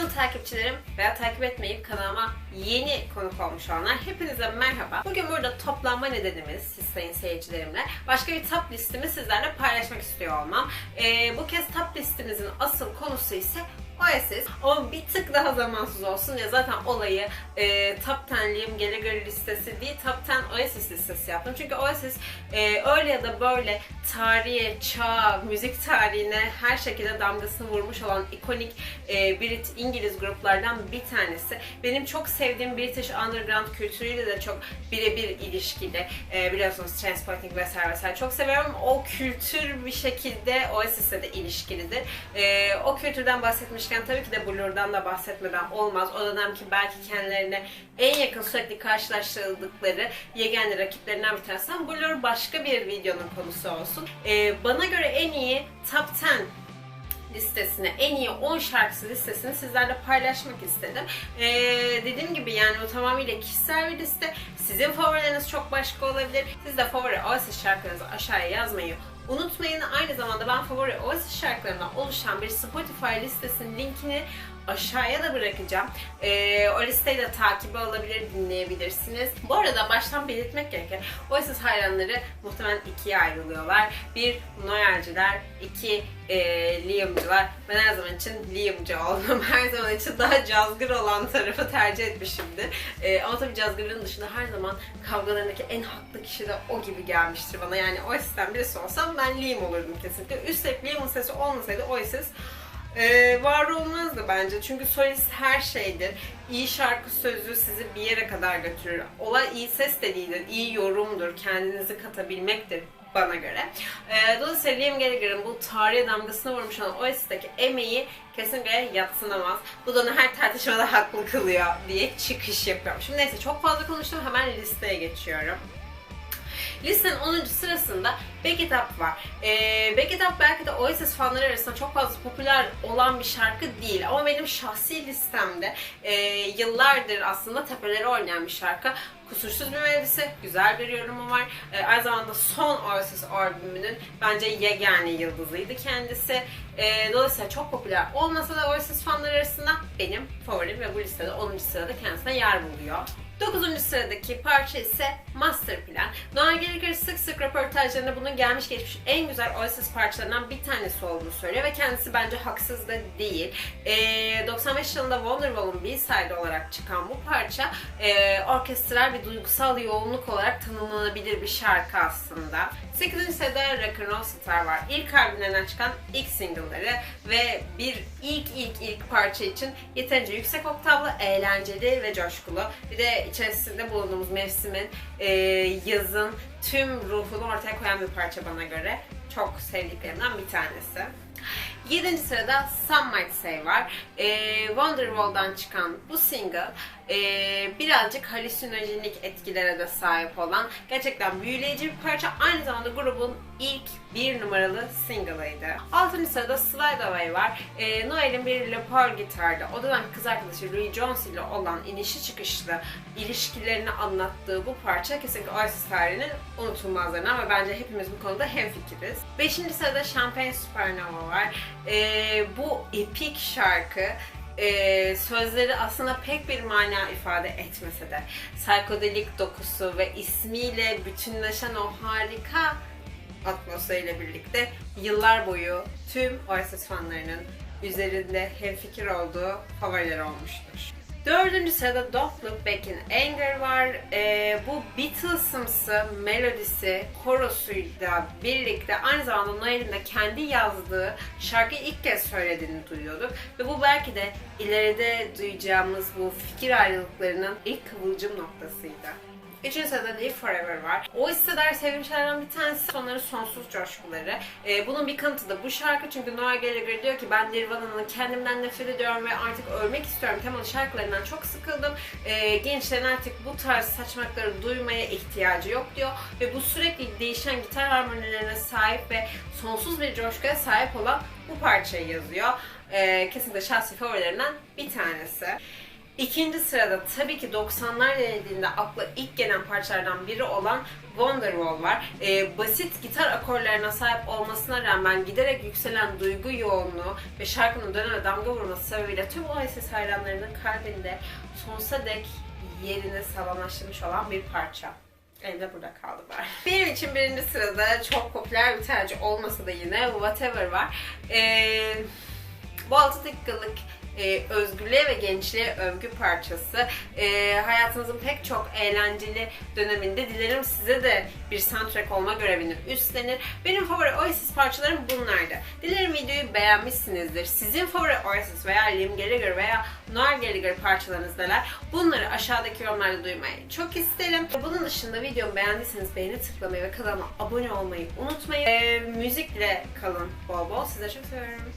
takipçilerim veya takip etmeyip kanalıma yeni konuk olmuş olanlar hepinize merhaba. Bugün burada toplanma nedenimiz siz sayın seyircilerimle başka bir top listemi sizlerle paylaşmak istiyor olmam. Ee, bu kez top listemizin asıl konusu ise Oasis. Ama bir tık daha zamansız olsun ya zaten olayı e, Top 10 Liam Gallagher listesi değil Top 10 Oasis listesi yaptım. Çünkü Oasis e, öyle ya da böyle tarihe, çağ, müzik tarihine her şekilde damgasını vurmuş olan ikonik e, Brit İngiliz gruplardan bir tanesi. Benim çok sevdiğim British Underground kültürüyle de çok birebir ilişkili. E, biliyorsunuz Transporting vesaire vesaire çok seviyorum. O kültür bir şekilde Oasis'le de ilişkilidir. E, o kültürden bahsetmişken tabii ki de Blur'dan da bahsetmeden olmaz. O dönemki belki kendilerine en yakın sürekli karşılaştırıldıkları yegane rakiplerinden bir tanesi. Blur başka bir videonun konusu olsun. E, bana göre en iyi Top 10 listesine, en iyi 10 şarkısı listesini sizlerle paylaşmak istedim. Ee, dediğim gibi yani o tamamıyla kişisel bir liste. Sizin favorileriniz çok başka olabilir. Siz de favori Oasis şarkılarınızı aşağıya yazmayı unutmayın. Aynı zamanda ben favori Oasis şarkılarından oluşan bir Spotify listesinin linkini aşağıya da bırakacağım. Ee, o listeyi de takibi alabilir, dinleyebilirsiniz. Bu arada baştan belirtmek gerekir. Oasis hayranları muhtemelen ikiye ayrılıyorlar. Bir Noel'ciler, iki e, Liam'cılar. Ben her zaman için Liam'cı oldum. Her zaman için daha cazgır olan tarafı tercih etmişimdir. E, ama tabii cazgırın dışında her zaman kavgalarındaki en haklı kişi de o gibi gelmiştir bana. Yani Oasis'ten birisi olsam ben Liam olurdum kesinlikle. Üstelik Liam'ın sesi olmasaydı Oasis ee, var olmazdı bence. Çünkü solist her şeydir. İyi şarkı sözü sizi bir yere kadar götürür. Olay iyi ses de değildir. iyi yorumdur. Kendinizi katabilmektir bana göre. Ee, dolayısıyla Liam Gallagher'ın bu tarihe damgasını vurmuş olan Oasis'teki emeği kesinlikle yatsınamaz. Bu da onu her tartışmada haklı kılıyor diye çıkış yapıyorum. Şimdi neyse çok fazla konuştum. Hemen listeye geçiyorum. Listenin 10. sırasında Back It Up var. Ee, Back It Up belki de Oasis fanları arasında çok fazla popüler olan bir şarkı değil. Ama benim şahsi listemde e, yıllardır aslında tepeleri oynayan bir şarkı. Kusursuz bir melodisi, güzel bir yorumu var. E, aynı zamanda son Oasis albümünün bence yegane yıldızıydı kendisi. E, dolayısıyla çok popüler olmasa da Oasis fanları arasında benim favorim ve bu listede 10. sırada kendisine yer buluyor. 9. sıradaki parça ise Master Plan. Noel Gallagher sık sık röportajlarında bunun gelmiş geçmiş en güzel Oasis parçalarından bir tanesi olduğunu söylüyor ve kendisi bence haksız da değil. Ee, 95 yılında Wonderwall'un B-side olarak çıkan bu parça e, orkestral bir duygusal yoğunluk olarak tanımlanabilir bir şarkı aslında. 8. sırada Rock and Roll Star var. İlk albümlerinden çıkan ilk single'ları ve bir ilk ilk ilk parça için yeterince yüksek oktavlı, eğlenceli ve coşkulu. Bir de içerisinde bulunduğumuz mevsimin, e, yazın tüm ruhunu ortaya koyan bir parça bana göre. Çok sevdiklerimden bir tanesi. 7. sırada Some Might Say var. E, Wonderwall'dan çıkan bu single e, birazcık halüsinojenik etkilere de sahip olan gerçekten büyüleyici bir parça. Aynı zamanda grubun ilk bir numaralı single'ıydı. 6. sırada Slide Away var. E, Noel'in bir Le Paul gitarda o dönem kız arkadaşı Louis Jones ile olan inişi çıkışlı ilişkilerini anlattığı bu parça kesinlikle Oasis tarihinin unutulmazlarından ve bence hepimiz bu konuda hemfikiriz. 5. sırada Champagne Supernova var. E, bu epik şarkı e, sözleri aslında pek bir mana ifade etmese de psikodelik dokusu ve ismiyle bütünleşen o harika atmosferiyle birlikte yıllar boyu tüm Oasis fanlarının üzerinde hemfikir olduğu favoriler olmuştur. Dördüncü sırada Don't Look Back in Anger var. Ee, bu Beatles'ımsı melodisi, korosuyla birlikte aynı zamanda Noel'in de kendi yazdığı şarkıyı ilk kez söylediğini duyuyorduk. Ve bu belki de ileride duyacağımız bu fikir ayrılıklarının ilk kıvılcım noktasıydı. Üçüncü sırada Live Forever var. O hisseder sevdiğim şeylerden bir tanesi onların sonsuz coşkuları. Ee, bunun bir kanıtı da bu şarkı çünkü Noel Gallagher diyor ki ben Nirvana'nın kendimden nefret ediyorum ve artık ölmek istiyorum temalı şarkılarından çok sıkıldım. Ee, gençlerin artık bu tarz saçmalıkları duymaya ihtiyacı yok diyor ve bu sürekli değişen gitar harmonilerine sahip ve sonsuz bir coşkuya sahip olan bu parçayı yazıyor. Ee, kesinlikle şahsi favorilerimden bir tanesi. İkinci sırada tabii ki 90'lar denildiğinde akla ilk gelen parçalardan biri olan Wonderwall var. Ee, basit gitar akorlarına sahip olmasına rağmen giderek yükselen duygu yoğunluğu ve şarkının döneme damga vurması sebebiyle tüm Oasis hayranlarının kalbinde sonsuza dek yerini sağlamlaştırmış olan bir parça. Elimde burada kaldı var. Benim için birinci sırada çok popüler bir tercih olmasa da yine Whatever var. Ee, bu 6 dakikalık e, özgürlüğe ve gençliğe övgü parçası. E, hayatınızın pek çok eğlenceli döneminde dilerim size de bir soundtrack olma görevini üstlenir. Benim favori Oasis parçalarım bunlardı. Dilerim videoyu beğenmişsinizdir. Sizin favori Oasis veya Liam Gallagher veya Noel Gallagher parçalarınız neler? Bunları aşağıdaki yorumlarda duymayı çok isterim. Bunun dışında videomu beğendiyseniz beğeni tıklamayı ve kanalıma abone olmayı unutmayın. E, müzikle kalın bol bol. Size çok seviyorum.